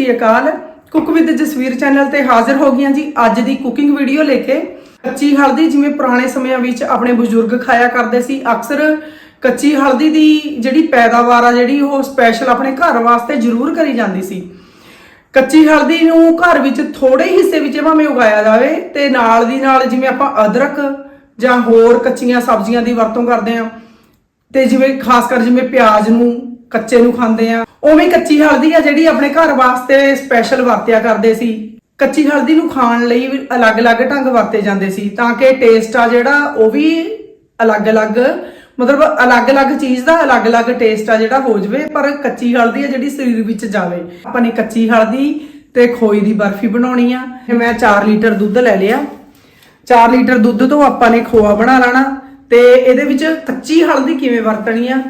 Sri Akal. Cook with Jasvir channel ਤੇ ਹਾਜ਼ਰ ਹੋ ਗਈਆਂ ਜੀ ਅੱਜ ਦੀ ਕੁਕਿੰਗ ਵੀਡੀਓ ਲੈ ਕੇ। ਕੱਚੀ ਹਲਦੀ ਜਿਵੇਂ ਪੁਰਾਣੇ ਸਮਿਆਂ ਵਿੱਚ ਆਪਣੇ ਬਜ਼ੁਰਗ ਖਾਇਆ ਕਰਦੇ ਸੀ, ਅਕਸਰ ਕੱਚੀ ਹਲਦੀ ਦੀ ਜਿਹੜੀ ਪੈਦਾਵਾਰ ਆ, ਜਿਹੜੀ ਉਹ ਸਪੈਸ਼ਲ ਆਪਣੇ ਘਰ ਵਾਸਤੇ ਜ਼ਰੂਰ ਕਰੀ ਜਾਂਦੀ ਸੀ। ਕੱਚੀ ਹਲਦੀ ਨੂੰ ਘਰ ਵਿੱਚ ਥੋੜੇ ਹਿੱਸੇ ਵਿੱਚ ਭਾਵੇਂ ਉਗਾਇਆ ਜਾਵੇ ਤੇ ਨਾਲ ਦੀ ਨਾਲ ਜਿਵੇਂ ਆਪਾਂ ਅਦਰਕ ਜਾਂ ਹੋਰ ਕੱਚੀਆਂ ਸਬਜ਼ੀਆਂ ਦੀ ਵਰਤੋਂ ਕਰਦੇ ਆ ਤੇ ਜਿਵੇਂ ਖਾਸ ਕਰ ਜਿਵੇਂ ਪਿਆਜ਼ ਨੂੰ ਕੱਚੇ ਨੂੰ ਖਾਂਦੇ ਆ। ਉਵੇਂ ਕੱਚੀ ਹਲਦੀ ਆ ਜਿਹੜੀ ਆਪਣੇ ਘਰ ਵਾਸਤੇ ਸਪੈਸ਼ਲ ਵਰਤਿਆ ਕਰਦੇ ਸੀ। ਕੱਚੀ ਹਲਦੀ ਨੂੰ ਖਾਣ ਲਈ ਵੀ ਅਲੱਗ-ਅਲੱਗ ਢੰਗ ਵਰਤੇ ਜਾਂਦੇ ਸੀ ਤਾਂ ਕਿ ਟੇਸਟ ਆ ਜਿਹੜਾ ਉਹ ਵੀ ਅਲੱਗ-ਅਲੱਗ, ਮਤਲਬ ਅਲੱਗ-ਅਲੱਗ ਚੀਜ਼ ਦਾ ਅਲੱਗ-ਅਲੱਗ ਟੇਸਟ ਆ ਜਿਹੜਾ ਹੋ ਜਵੇ, ਪਰ ਕੱਚੀ ਹਲਦੀ ਆ ਜਿਹੜੀ ਸਰੀਰ ਵਿੱਚ ਜਾਵੇ। ਆਪਾਂ ਨੇ ਕੱਚੀ ਹਲਦੀ ਤੇ ਖੋਏ ਦੀ ਬਰਫੀ ਬਣਾਉਣੀ ਆ। ਤੇ ਮੈਂ 4 ਲੀਟਰ ਦੁੱਧ ਲੈ ਲਿਆ। 4 ਲੀਟਰ ਦੁੱਧ ਤੋਂ ਆਪਾਂ ਨੇ ਖੋਆ ਬਣਾ ਲੈਣਾ ਤੇ ਇਹਦੇ ਵਿੱਚ ਕੱਚੀ ਹਲਦੀ ਕਿਵੇਂ ਵਰਤਣੀ ਆ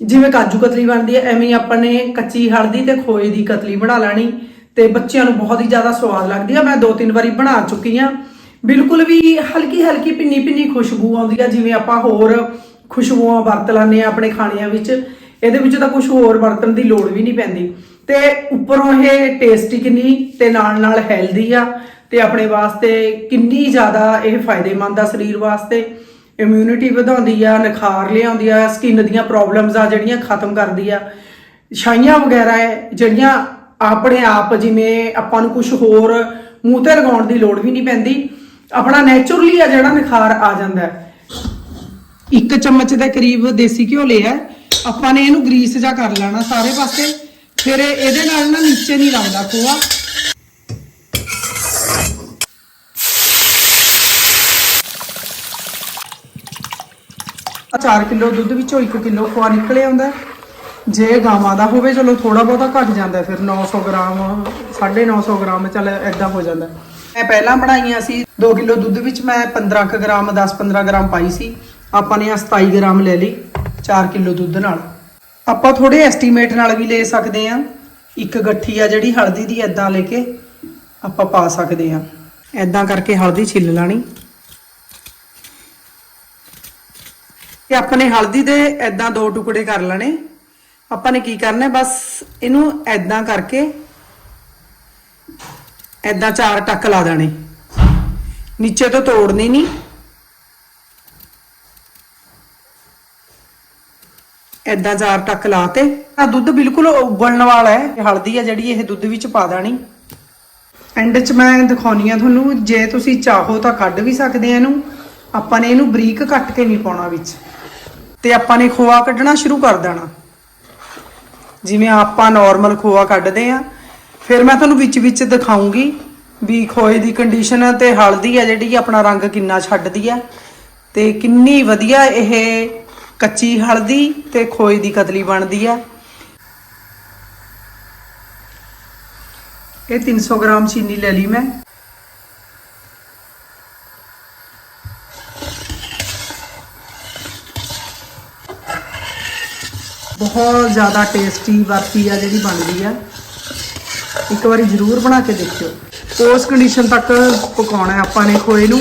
ਜਿਵੇਂ ਕਾਜੂ ਕਤਲੀ ਬਣਦੀ ਹੈ, ਐਵੇਂ ਆਪਾਂ ਨੇ ਕੱਚੀ ਹਲਦੀ ਤੇ ਖੋਏ ਦੀ ਕਤਲੀ ਬਣਾ ਲੈਣੀ ਤੇ ਬੱਚਿਆਂ ਨੂੰ ਬਹੁਤ ਹੀ ਜ਼ਿਆਦਾ ਸਵਾਦ ਲੱਗਦੀ ਆ। ਮੈਂ ਦੋ ਤਿੰਨ ਵਾਰੀ ਬਣਾ ਚੁੱਕੀ ਆ। ਬਿਲਕੁਲ ਵੀ ਹਲਕੀ ਹਲਕੀ ਪਿੰਨੀ ਪਿੰਨੀ ਖੁਸ਼ਬੂ ਆਉਂਦੀ ਆ। ਜਿਵੇਂ ਆਪਾਂ ਹੋਰ ਖੁਸ਼ਬੂਆਂ ਵਰਤ ਲੈਂਦੇ ਆ ਆਪਣੇ ਖਾਣਿਆਂ ਵਿੱਚ, ਇਹਦੇ ਵਿੱਚ ਤਾਂ ਕੁਝ ਹੋਰ ਵਰਤਣ ਦੀ ਲੋੜ ਵੀ ਨਹੀਂ ਪੈਂਦੀ। ਤੇ ਉੱਪਰੋਂ ਇਹ ਟੇਸਟੀ ਕਿੰਨੀ ਤੇ ਨਾਲ ਨਾਲ ਹੈਲਦੀ ਆ ਤੇ ਆਪਣੇ ਵਾਸਤੇ ਕਿੰਨੀ ਜ਼ਿਆਦਾ ਇਹ ਫਾਇਦੇਮੰਦ ਆ ਸਰੀਰ ਵਾਸਤੇ। ਇਮਿਊਨਿਟੀ ਵਧਾਉਂਦੀ ਆ, ਨਿਖਾਰ ਲਿਆਉਂਦੀ ਆ ਸਕਿਨ ਦੀਆਂ ਪ੍ਰੋਬਲਮਸ ਆ ਜਿਹੜੀਆਂ ਖਤਮ ਕਰਦੀ ਆ। ਛਾਈਆਂ ਵਗੈਰਾ ਹੈ ਜਿਹੜੀਆਂ ਆਪਣੇ ਆਪ ਜਿਵੇਂ ਆਪਾਂ ਨੂੰ ਕੁਝ ਹੋਰ ਮੂੰਹ ਤੇ ਲਗਾਉਣ ਦੀ ਲੋੜ ਵੀ ਨਹੀਂ ਪੈਂਦੀ, ਆਪਣਾ ਨੇਚਰਲੀ ਆ ਜਿਹੜਾ ਨਿਖਾਰ ਆ ਜਾਂਦਾ ਹੈ। ਇੱਕ ਚਮਚ ਦੇ ਕਰੀਬ ਦੇਸੀ ਘਿਓ ਲਿਆ, ਆਪਾਂ ਨੇ ਇਹਨੂੰ ਗਰੀਸ ਜਾ ਕਰ ਲੈਣਾ ਸਾਰੇ ਪਾਸੇ, ਫਿਰ ਇਹਦੇ ਨਾਲ ਨਾ ਨੀਚੇ ਨਹੀਂ ਲੱਗਦਾ ਖੋਆ ਆ 4 ਕਿਲੋ ਦੁੱਧ ਵਿੱਚੋਂ 1 ਕਿਲੋ ਖੋਆ ਨਿਕਲੇ ਆਉਂਦਾ ਜੇ ਗਾਵਾਂ ਦਾ ਹੋਵੇ ਚਲੋ ਥੋੜਾ ਬਹੁਤਾ ਘਟ ਜਾਂਦਾ ਹੈ, ਫਿਰ 900 ਗ੍ਰਾਮ 950 ਗ੍ਰਾਮ ਚੱਲ ਐਦਾਂ ਹੋ ਜਾਂਦਾ ਮੈਂ ਪਹਿਲਾਂ ਬਣਾਈਆਂ ਸੀ। 2 ਕਿਲੋ ਦੁੱਧ ਵਿੱਚ ਮੈਂ 15 ਕੁ ਗ੍ਰਾਮ 10-15 ਗ੍ਰਾਮ ਪਾਈ ਸੀ। ਆਪਾਂ ਨੇ ਆ 27 ਗ੍ਰਾਮ ਲੈ ਲਈ 4 ਕਿਲੋ ਦੁੱਧ ਨਾਲ। ਆਪਾਂ ਥੋੜੇ ਐਸਟੀਮੇਟ ਨਾਲ ਵੀ ਲੈ ਸਕਦੇ ਆ ਇੱਕ ਗੱਠੀ ਆ ਜਿਹੜੀ ਹਲਦੀ ਦੀ ਐਦਾਂ ਲੈ ਕੇ ਆਪਾਂ ਪਾ ਸਕਦੇ ਆ ਐਦਾਂ ਕਰਕੇ ਹਲਦੀ ਛਿੱਲ ਲੈਣੀ। ਤੇ ਆਪਣੇ ਹਲਦੀ ਦੇ ਐਦਾਂ ਦੋ ਟੁਕੜੇ ਕਰ ਲੈਣੇ। ਆਪਾਂ ਨੇ ਕੀ ਕਰਨਾ, ਬਸ ਇਹਨੂੰ ਐਦਾਂ ਕਰਕੇ ਐਦਾਂ ਚਾਰ ਟੱਕ ਲਾ ਦੇਣੇ। ਨੀਚੇ ਤੋਂ ਤੋੜਨੀ ਨਹੀਂ ਐਦਾਂ ਚਾਰ ਟੱਕ ਲਾਤੇ ਆ ਦੁੱਧ ਬਿਲਕੁਲ ਉਬਲਣ ਵਾਲਾ ਹੈ ਹਲਦੀ ਆ ਜਿਹੜੀ ਇਹ ਦੁੱਧ ਵਿੱਚ ਪਾ ਦੇਣੀ। ਐਂਡ 'ਚ ਮੈਂ ਦਿਖਾਉਣੀ ਆ ਤੁਹਾਨੂੰ, ਜੇ ਤੁਸੀਂ ਚਾਹੋ ਤਾਂ ਕੱਢ ਵੀ ਸਕਦੇ ਆ ਇਹਨੂੰ। ਆਪਾਂ ਨੇ ਇਹਨੂੰ ਬਰੀਕ ਕੱਟ ਕੇ ਨਹੀਂ ਪਾਉਣਾ ਵਿੱਚ। ਤੇ ਆਪਾਂ ਨੇ ਖੋਆ ਕੱਢਣਾ ਸ਼ੁਰੂ ਕਰ ਦੇਣਾ। ਜਿਵੇਂ ਆਪਾਂ ਨਾਰਮਲ ਖੋਆ ਕੱਢਦੇ ਆ ਫਿਰ ਮੈਂ ਤੁਹਾਨੂੰ ਵਿੱਚ ਵਿੱਚ ਦਿਖਾਉਂਗੀ ਵੀ ਖੋਏ ਦੀ ਕੰਡੀਸ਼ਨ ਤੇ ਹਲਦੀ ਆ ਜਿਹੜੀ, ਆਪਣਾ ਰੰਗ ਕਿੰਨਾ ਛੱਡਦੀ ਆ ਤੇ ਕਿੰਨੀ ਵਧੀਆ ਇਹ ਕੱਚੀ ਹਲਦੀ ਤੇ ਖੋਏ ਦੀ ਕਤਲੀ ਬਣਦੀ ਆ ਇਹ 300 ਗ੍ਰਾਮ ਚੀਨੀ ਲੈ ਲਈ ਮੈਂ। ਬਹੁਤ ਜ਼ਿਆਦਾ ਟੇਸਟੀ ਬਰਫੀ ਆ ਜਿਹੜੀ ਬਣਦੀ ਆ। ਇੱਕ ਵਾਰੀ ਜ਼ਰੂਰ ਬਣਾ ਕੇ ਦੇਖਿਓ। ਉਸ ਕੰਡੀਸ਼ਨ ਤੱਕ ਪਕਾਉਣਾ ਆਪਾਂ ਨੇ ਖੋਏ ਨੂੰ।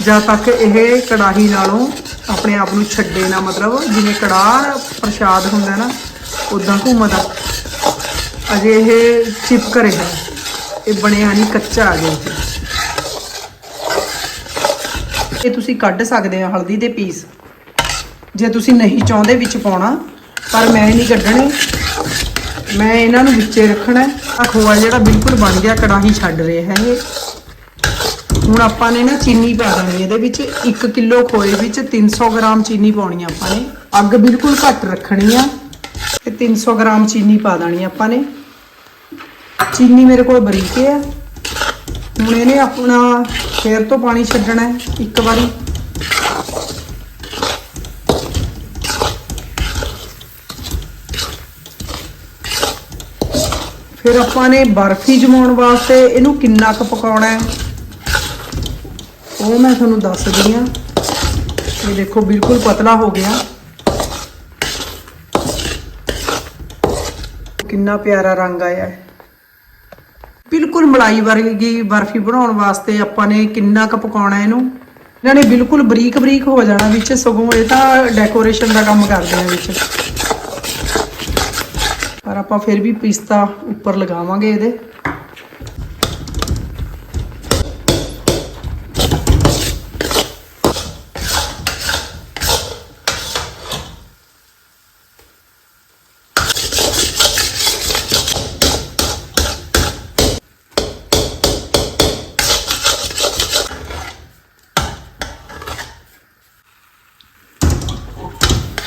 ਜਦ ਤੱਕ ਇਹ ਕੜਾਹੀ ਨਾਲੋਂ ਆਪਣੇ ਆਪ ਨੂੰ ਛੱਡੇ ਨਾ, ਮਤਲਬ ਜਿਵੇਂ ਕੜਾਹ ਪ੍ਰਸ਼ਾਦ ਹੁੰਦਾ ਨਾ ਉਦਾਂ ਘੁੰਮਦਾ ਅਜੇ ਇਹ ਚਿਪਕ ਰਿਹਾ ਇਹ ਬਣਿਆ ਨਹੀਂ, ਕੱਚਾ ਆ ਗਿਆ। ਇਹ ਤੁਸੀਂ ਕੱਢ ਸਕਦੇ ਹੋ ਹਲਦੀ ਦੇ ਪੀਸ। ਜੇ ਤੁਸੀਂ ਨਹੀਂ ਚਾਹੁੰਦੇ ਵਿੱਚ ਪਾਉਣਾ ਪਰ ਮੈਂ ਨਹੀਂ ਕੱਢਣੀ। ਮੈਂ ਇਹਨਾਂ ਨੂੰ ਵਿੱਚੇ ਰੱਖਣਾ ਆ ਖੋਆ ਜਿਹੜਾ ਬਿਲਕੁਲ ਬਣ ਗਿਆ, ਕੜਾਹੀ ਛੱਡ ਰਿਹਾ ਹੈ ਇਹ ਹੁਣ ਆਪਾਂ ਨੇ ਨਾ ਚੀਨੀ ਪਾ ਦੇਣੀ ਇਹਦੇ ਵਿੱਚ 1 ਕਿਲੋ ਖੋਏ ਵਿੱਚ 300 ਗ੍ਰਾਮ ਚੀਨੀ ਪਾਉਣੀ ਆਪਾਂ ਨੇ। ਅੱਗ ਬਿਲਕੁਲ ਘੱਟ ਰੱਖਣੀ ਆ ਤੇ 300 ਗ੍ਰਾਮ ਚੀਨੀ ਪਾ ਦੇਣੀ ਆਪਾਂ ਨੇ। ਚੀਨੀ ਮੇਰੇ ਕੋਲ ਬਰੀਕ ਹੈ ਹੁਣ ਇਹਨੇ ਆਪਣਾ ਫੇਰ ਤੋਂ ਪਾਣੀ ਛੱਡਣਾ ਹੈ, ਇੱਕ ਵਾਰੀ। ਫਿਰ ਆਪਾਂ ਨੇ ਬਰਫੀ ਜਮਾਉਣ ਵਾਸਤੇ ਇਹਨੂੰ ਕਿੰਨਾ ਕੁ ਪਕਾਉਣਾ ਹੈ? ਉਹ ਮੈਂ ਤੁਹਾਨੂੰ ਦੱਸਦੀ ਆ ਇਹ ਦੇਖੋ ਬਿਲਕੁਲ ਪਤਲਾ ਹੋ ਗਿਆ। ਕਿੰਨਾ ਪਿਆਰਾ ਰੰਗ ਆਇਆ ਹੈ। ਬਿਲਕੁਲ ਮਲਾਈ ਵਰਗੀ ਬਰਫੀ ਬਣਾਉਣ ਵਾਸਤੇ ਆਪਾਂ ਨੇ ਕਿੰਨਾ ਕੁ ਪਕਾਉਣਾ ਇਹਨੂੰ ਇਹਨਾਂ। ਨੇ ਬਿਲਕੁਲ ਬਰੀਕ ਬਰੀਕ ਹੋ ਜਾਣਾ ਵਿੱਚ, ਸਗੋਂ ਇਹ ਤਾਂ ਡੈਕੋਰੇਸ਼ਨ ਦਾ ਕੰਮ ਕਰਦੇ ਆ ਵਿੱਚ। ਆਪਾਂ ਫਿਰ ਵੀ ਪਿਸਤਾ ਉੱਪਰ ਲਗਾਵਾਂਗੇ ਇਹਦੇ।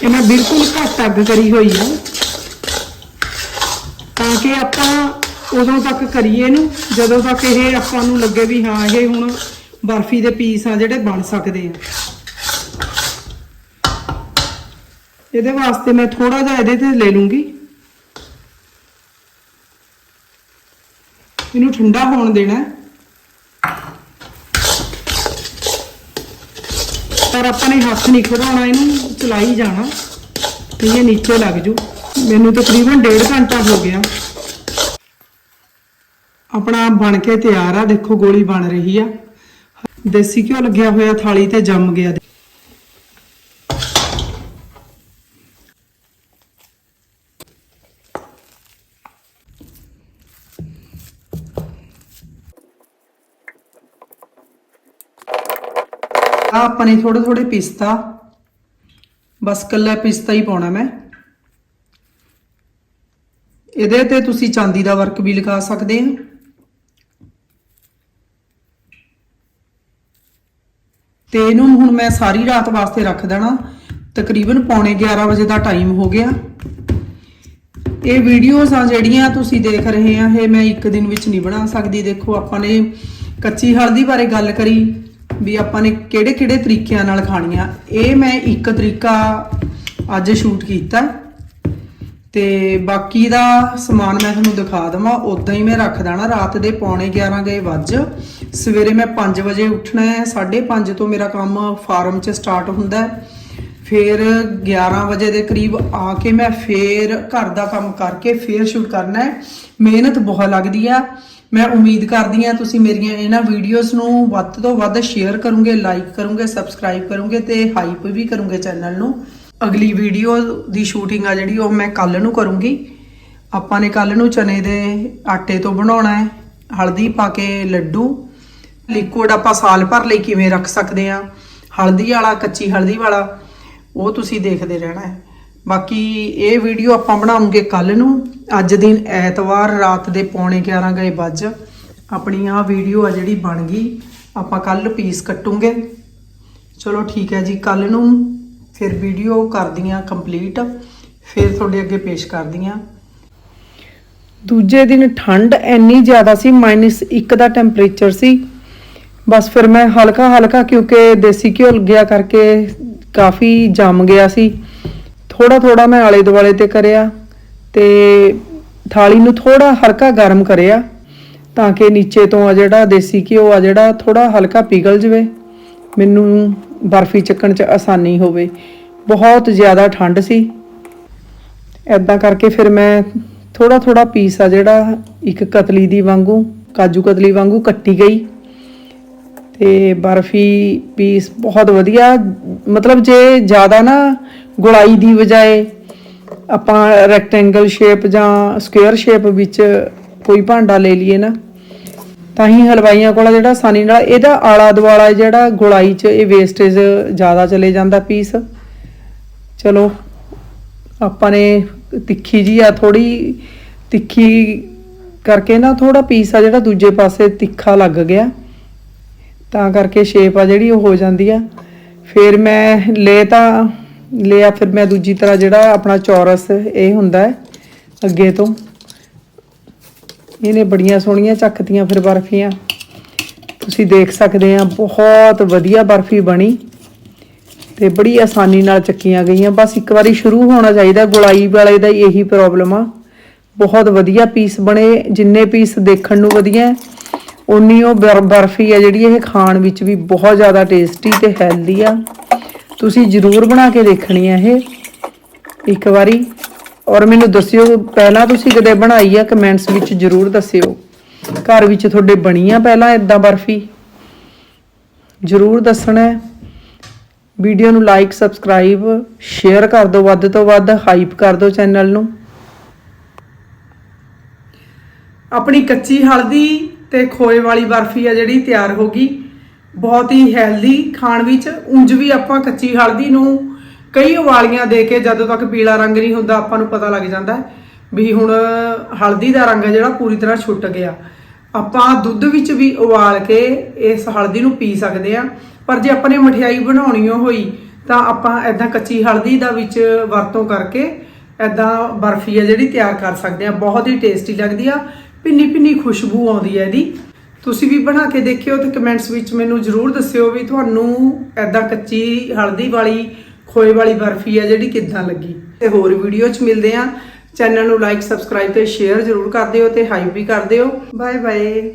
ਇਹ ਮੈਂ ਬਿਲਕੁਲ ਘੱਟ ਅੱਗ ਕਰੀ ਹੋਈ ਹੈ ਉਦੋਂ ਤੱਕ ਕਰੀਏ ਇਹਨੂੰ, ਜਦੋਂ ਤੱਕ ਇਹ ਆਪਾਂ ਨੂੰ ਲੱਗੇ ਵੀ ਹਾਂ, ਇਹ ਹੁਣ ਬਰਫੀ ਦੇ ਪੀਸ ਆ ਜਿਹੜੇ ਬਣ ਸਕਦੇ ਆ। ਇਹਦੇ ਵਾਸਤੇ ਮੈਂ ਥੋੜਾ ਜਿਹਾ ਇਹਦੇ ਤੇ ਲੈ ਲੂੰਗੀ। ਇਹਨੂੰ ਠੰਡਾ ਹੋਣ ਦੇਣਾ ਪਰ ਆਪਾਂ ਨੇ ਹੱਥ ਨਹੀਂ ਖੜਾਉਣਾ, ਇਹਨੂੰ ਚਲਾਈ ਜਾਣਾ। ਤੇ ਇਹ ਨੀਚੇ ਲੱਗ ਜੂ। ਮੈਨੂੰ ਤਕਰੀਬਨ ਡੇਢ ਘੰਟਾ ਹੋ ਗਿਆ। ਆਪਣਾ ਬਣ ਕੇ ਤਿਆਰ ਆ, ਦੇਖੋ ਗੋਲੀ ਬਣ ਰਹੀ ਆ। ਦੇਸੀ ਘਿਓ ਲੱਗਿਆ ਹੋਇਆ, ਥਾਲੀ ਤੇ ਜੰਮ ਗਿਆ। ਆ ਆਪਾਂ ਨੇ ਥੋੜੇ ਥੋੜੇ ਪਿਸਤਾ। ਬਸ ਕੱਲਾ ਪਿਸਤਾ ਹੀ ਪਾਉਣਾ ਮੈਂ। ਇਹਦੇ ਤੇ ਤੁਸੀਂ ਚਾਂਦੀ ਦਾ ਵਰਕ ਵੀ ਲਗਾ ਸਕਦੇ ਹੋ। ਤੇ ਇਹਨੂੰ ਹੁਣ ਮੈਂ ਸਾਰੀ ਰਾਤ ਵਾਸਤੇ ਰੱਖ ਦੇਣਾ। ਤਕਰੀਬਨ ਪੌਣੇ 11 ਵਜੇ ਦਾ ਟਾਈਮ ਹੋ ਗਿਆ। ਇਹ ਵੀਡੀਓਜ਼ ਆ ਜਿਹੜੀਆਂ ਤੁਸੀਂ ਦੇਖ ਰਹੇ ਆ, ਇਹ ਮੈਂ ਇੱਕ ਦਿਨ ਵਿੱਚ ਨਹੀਂ ਬਣਾ ਸਕਦੀ। ਦੇਖੋ, ਆਪਾਂ ਨੇ ਕੱਚੀ ਹਲਦੀ ਬਾਰੇ ਗੱਲ ਕਰੀ ਵੀ ਆਪਾਂ ਨੇ ਕਿਹੜੇ ਕਿਹੜੇ ਤਰੀਕਿਆਂ ਨਾਲ ਖਾਣੀਆਂ। ਇਹ ਮੈਂ ਇੱਕ ਤਰੀਕਾ ਅੱਜ ਸ਼ੂਟ ਕੀਤਾ। ਤੇ ਬਾਕੀ ਦਾ ਸਮਾਨ ਮੈਂ ਤੁਹਾਨੂੰ ਦਿਖਾ ਦਵਾਂ। ਉਦਾਂ ਹੀ ਮੈਂ ਰੱਖ ਦੇਣਾ। ਰਾਤ ਦੇ ਪੌਣੇ 11 ਗਏ ਵੱਜ। ਸਵੇਰੇ ਮੈਂ 5 ਵਜੇ ਉੱਠਣਾ ਹੈ। 5:30 ਤੋਂ ਮੇਰਾ ਕੰਮ ਫਾਰਮ 'ਚ ਸਟਾਰਟ ਹੁੰਦਾ ਫਿਰ 11 ਵਜੇ ਦੇ ਕਰੀਬ ਆ ਕੇ ਮੈਂ ਫੇਰ ਘਰ ਦਾ ਕੰਮ ਕਰਕੇ ਫੇਰ ਸ਼ੂਟ ਕਰਨਾ ਹੈ। ਮਿਹਨਤ ਬਹੁਤ ਲੱਗਦੀ ਆ। ਮੈਂ ਉਮੀਦ ਕਰਦੀ ਆ ਤੁਸੀਂ ਮੇਰੀਆਂ ਇਹਨਾਂ ਵੀਡੀਓਜ਼ ਨੂੰ ਵੱਧ ਤੋਂ ਵੱਧ ਸ਼ੇਅਰ ਕਰੋਗੇ, ਲਾਈਕ ਕਰੋਗੇ, ਸਬਸਕ੍ਰਾਈਬ ਕਰੋਗੇ ਤੇ ਹਾਈਪ ਵੀ ਕਰੋਗੇ ਚੈਨਲ ਨੂੰ। ਅਗਲੀ ਵੀਡੀਓ ਦੀ ਸ਼ੂਟਿੰਗ ਆ ਜਿਹੜੀ, ਉਹ ਮੈਂ ਕੱਲ ਨੂੰ ਕਰੂੰਗੀ। ਆਪਾਂ ਨੇ ਕੱਲ ਨੂੰ ਚਨੇ ਦੇ ਆਟੇ ਤੋਂ ਬਣਾਉਣਾ ਹੈ, ਹਲਦੀ ਪਾ ਕੇ ਲੱਡੂ। ਲਿਕੁਇਡ ਆਪਾਂ ਸਾਲ ਭਰ ਲਈ ਕਿਵੇਂ ਰੱਖ ਸਕਦੇ ਆ ਹਲਦੀ ਵਾਲਾ, ਕੱਚੀ ਹਲਦੀ ਵਾਲਾ, ਉਹ ਤੁਸੀਂ ਦੇਖਦੇ ਰਹਿਣਾ ਹੈ। ਬਾਕੀ ਇਹ ਵੀਡੀਓ ਆਪਾਂ ਬਣਾਉਂਗੇ ਕੱਲ ਨੂੰ, ਅੱਜ ਦਿਨ ਐਤਵਾਰ, ਰਾਤ ਦੇ ਪੌਣੇ 11 ਗਏ ਵੱਜ। ਆਪਣੀ ਆ ਵੀਡੀਓ ਆ ਜਿਹੜੀ ਬਣ ਗਈ, ਆਪਾਂ ਕੱਲ ਪੀਸ ਕੱਟੂਗੇ। ਚਲੋ ਠੀਕ ਹੈ ਜੀ ਕੱਲ ਨੂੰ ਫਿਰ ਵੀਡੀਓ ਕਰਦੀ ਕਰਦੀਆਂ ਕੰਪਲੀਟ ਫਿਰ ਤੁਹਾਡੇ ਅੱਗੇ ਪੇਸ਼ ਕਰਦੀ ਕਰਦੀਆਂ। ਦੂਜੇ ਦਿਨ ਠੰਡ ਇੰਨੀ ਜ਼ਿਆਦਾ ਸੀ -1 ਦਾ ਟੈਂਪਰੇਚਰ ਸੀ। ਬਸ ਫਿਰ ਮੈਂ ਹਲਕਾ ਹਲਕਾ ਕਿਉਂਕਿ ਦੇਸੀ ਘਿਓ ਲੱਗਿਆ ਕਰਕੇ ਕਾਫੀ ਜੰਮ ਗਿਆ ਸੀ। ਥੋੜਾ ਥੋੜਾ ਮੈਂ ਆਲੇ ਦੁਆਲੇ ਤੇ ਕਰਿਆ ਤੇ ਥਾਲੀ ਨੂੰ ਥੋੜਾ ਹਲਕਾ ਗਰਮ ਕਰਿਆ ਤਾਂ ਕਿ ਨੀਚੇ ਤੋਂ ਆ ਜਿਹੜਾ ਦੇਸੀ ਘਿਓ ਆ ਜਿਹੜਾ ਥੋੜਾ ਹਲਕਾ ਪਿਘਲ ਜਵੇ। ਮੈਨੂੰ ਬਰਫੀ ਚੱਕਣ 'ਚ ਆਸਾਨੀ ਹੋਵੇ। ਬਹੁਤ ਜ਼ਿਆਦਾ ਠੰਡ ਸੀ। ਐਦਾਂ ਕਰਕੇ ਫਿਰ ਮੈਂ ਥੋੜਾ ਥੋੜਾ ਪੀਸ ਆ ਜਿਹੜਾ ਇੱਕ ਕਤਲੀ ਦੀ ਵਾਂਗੂ, ਕਾਜੂ ਕਤਲੀ ਵਾਂਗੂ ਕੱਟੀ ਗਈ। ਤੇ ਬਰਫੀ ਪੀਸ ਬਹੁਤ ਵਧੀਆ, ਮਤਲਬ ਜੇ ਜ਼ਿਆਦਾ ਨਾ ਗੁਲਾਈ ਦੀ ਬਜਾਏ ਆਪਾਂ ਰੈਕਟੈਂਗਲ ਸ਼ੇਪ ਜਾਂ ਸਕੁਅਰ ਸ਼ੇਪ ਵਿੱਚ ਕੋਈ ਭਾਂਡਾ ਲੈ ਲਈਏ ਨਾ ਤਾਂ ਹੀ ਹਲਵਾਈਆਂ ਕੋਲ ਜਿਹੜਾ ਆਸਾਨੀ ਨਾਲ, ਇਹਦਾ ਆਲਾ ਦੁਆਲਾ ਜਿਹੜਾ ਗੁਲਾਈ 'ਚ ਇਹ ਵੇਸਟੇਜ ਜ਼ਿਆਦਾ ਚਲੇ ਜਾਂਦਾ ਪੀਸ ਚਲੋ, ਆਪਾਂ ਨੇ ਤਿੱਖੀ ਜੀ ਆ ਥੋੜੀ ਤਿੱਖੀ ਕਰਕੇ ਨਾ ਥੋੜਾ ਪੀਸ ਆ ਜਿਹੜਾ ਦੂਜੇ ਪਾਸੇ ਤਿੱਖਾ ਲੱਗ ਗਿਆ। ਤਾਂ ਕਰਕੇ ਸ਼ੇਪ ਆ ਜਿਹੜੀ ਉਹ ਹੋ ਜਾਂਦੀ ਆ। ਫਿਰ ਮੈਂ ਲੈ ਤਾਂ, ਲਿਆ, ਫਿਰ ਮੈਂ ਦੂਜੀ ਤਰ੍ਹਾਂ ਜਿਹੜਾ ਆਪਣਾ ਚੌਰਸ, ਇਹ ਹੁੰਦਾ ਹੈ, ਅੱਗੇ ਤੋਂ। ਇਹਨੇ ਬੜੀਆਂ ਸੋਹਣੀਆਂ ਚੱਕਤੀਆਂ ਫਿਰ ਬਰਫੀਆਂ। ਤੁਸੀਂ ਦੇਖ ਸਕਦੇ ਆ ਬਹੁਤ ਵਧੀਆ ਬਰਫੀ ਬਣੀ ਤੇ ਬੜੀ ਆਸਾਨੀ ਨਾਲ ਚੱਕੀਆਂ ਗਈਆਂ। ਬਸ ਇੱਕ ਵਾਰੀ ਸ਼ੁਰੂ ਹੋਣਾ ਚਾਹੀਦਾ, ਗੁਲਾਈ ਵਾਲੇ ਦਾ ਇਹੀ ਪ੍ਰੋਬਲਮ ਆ। ਬਹੁਤ ਵਧੀਆ ਪੀਸ ਬਣੇ, ਜਿੰਨੇ ਪੀਸ ਦੇਖਣ ਨੂੰ ਵਧੀਆ ਉਨੀ ਉਹ ਬਰ- ਬਰਫੀ ਆ ਜਿਹੜੀ ਇਹ ਖਾਣ ਵਿੱਚ ਵੀ ਬਹੁਤ ਜ਼ਿਆਦਾ ਟੇਸਟੀ ਤੇ ਹੈਲਦੀ ਆ। ਤੁਸੀਂ ਜ਼ਰੂਰ ਬਣਾ ਕੇ ਦੇਖਣੀ ਆ ਇਹ। ਇੱਕ ਵਾਰੀ ਔਰ ਮੈਨੂੰ ਦੱਸਿਓ, ਪਹਿਲਾਂ ਤੁਸੀਂ ਕਦੇ ਬਣਾਈ ਆ ਕਮੈਂਟਸ ਵਿੱਚ ਜ਼ਰੂਰ ਦੱਸਿਓ। ਘਰ ਵਿੱਚ ਤੁਹਾਡੇ ਬਣੀ ਆ ਪਹਿਲਾਂ ਇਦਾਂ ਬਰਫੀ? ਜ਼ਰੂਰ ਦੱਸਣਾ ਹੈ। ਵੀਡੀਓ ਨੂੰ ਲਾਈਕ ਸਬਸਕ੍ਰਾਈਬ ਸ਼ੇਅਰ ਕਰ ਦਿਓ, ਵੱਧ ਤੋਂ ਵੱਧ ਹਾਈਪ ਕਰ ਦਿਓ ਚੈਨਲ ਨੂੰ। ਆਪਣੀ ਕੱਚੀ ਹਲਦੀ ਤੇ ਖੋਏ ਵਾਲੀ ਬਰਫੀ ਆ ਜਿਹੜੀ ਤਿਆਰ ਹੋ ਗਈ। ਬਹੁਤ ਹੀ ਹੈਲਦੀ ਖਾਣ ਵਿੱਚ ਉਂਝ ਵੀ ਆਪਾਂ ਕੱਚੀ ਹਲਦੀ ਨੂੰ ਕਈ ਉਬਾਲੀਆਂ ਦੇ ਕੇ ਜਦੋਂ ਤੱਕ ਪੀਲਾ ਰੰਗ ਨਹੀਂ ਹੁੰਦਾ, ਆਪਾਂ ਨੂੰ ਪਤਾ ਲੱਗ ਜਾਂਦਾ ਵੀ ਹੁਣ ਹਲਦੀ ਦਾ ਰੰਗ ਹੈ ਜਿਹੜਾ ਪੂਰੀ ਤਰ੍ਹਾਂ ਛੁੱਟ ਗਿਆ। ਆਪਾਂ ਦੁੱਧ ਵਿੱਚ ਵੀ ਉਬਾਲ ਕੇ ਇਸ ਹਲਦੀ ਨੂੰ ਪੀ ਸਕਦੇ ਆ ਪਰ ਜੇ ਆਪਾਂ ਨੇ ਮਠਿਆਈ ਬਣਾਉਣੀ ਹੋਈ, ਤਾਂ ਆਪਾਂ ਐਦਾਂ ਕੱਚੀ ਹਲਦੀ ਦਾ ਵਿੱਚ ਵਰਤੋਂ ਕਰਕੇ ਐਦਾਂ ਬਰਫੀ ਆ ਜਿਹੜੀ ਤਿਆਰ ਕਰ ਸਕਦੇ ਆ ਬਹੁਤ ਹੀ ਟੇਸਟੀ ਲੱਗਦੀ ਆ ਪਿੰਨੀ ਪਿੰਨੀ ਖੁਸ਼ਬੂ ਆਉਂਦੀ ਹੈ ਇਹਦੀ। ਤੁਸੀਂ ਵੀ ਬਣਾ ਕੇ ਦੇਖਿਓ ਤੇ ਕਮੈਂਟਸ ਵਿੱਚ ਮੈਨੂੰ ਜਰੂਰ ਦੱਸਿਓ ਵੀ ਤੁਹਾਨੂੰ ਐਦਾਂ ਕੱਚੀ ਹਲਦੀ ਵਾਲੀ ਖੋਏ ਵਾਲੀ ਬਰਫੀ ਆ ਜਿਹੜੀ ਕਿੱਦਾਂ ਲੱਗੀ? ਤੇ ਹੋਰ ਵੀਡੀਓ 'ਚ ਮਿਲਦੇ ਆ ਚੈਨਲ ਨੂੰ ਲਾਈਕ ਸਬਸਕ੍ਰਾਈਬ ਤੇ ਸ਼ੇਅਰ ਜਰੂਰ ਕਰ ਦਿਓ ਤੇ ਹਾਈਪ ਵੀ ਕਰ ਦਿਓ। Bye bye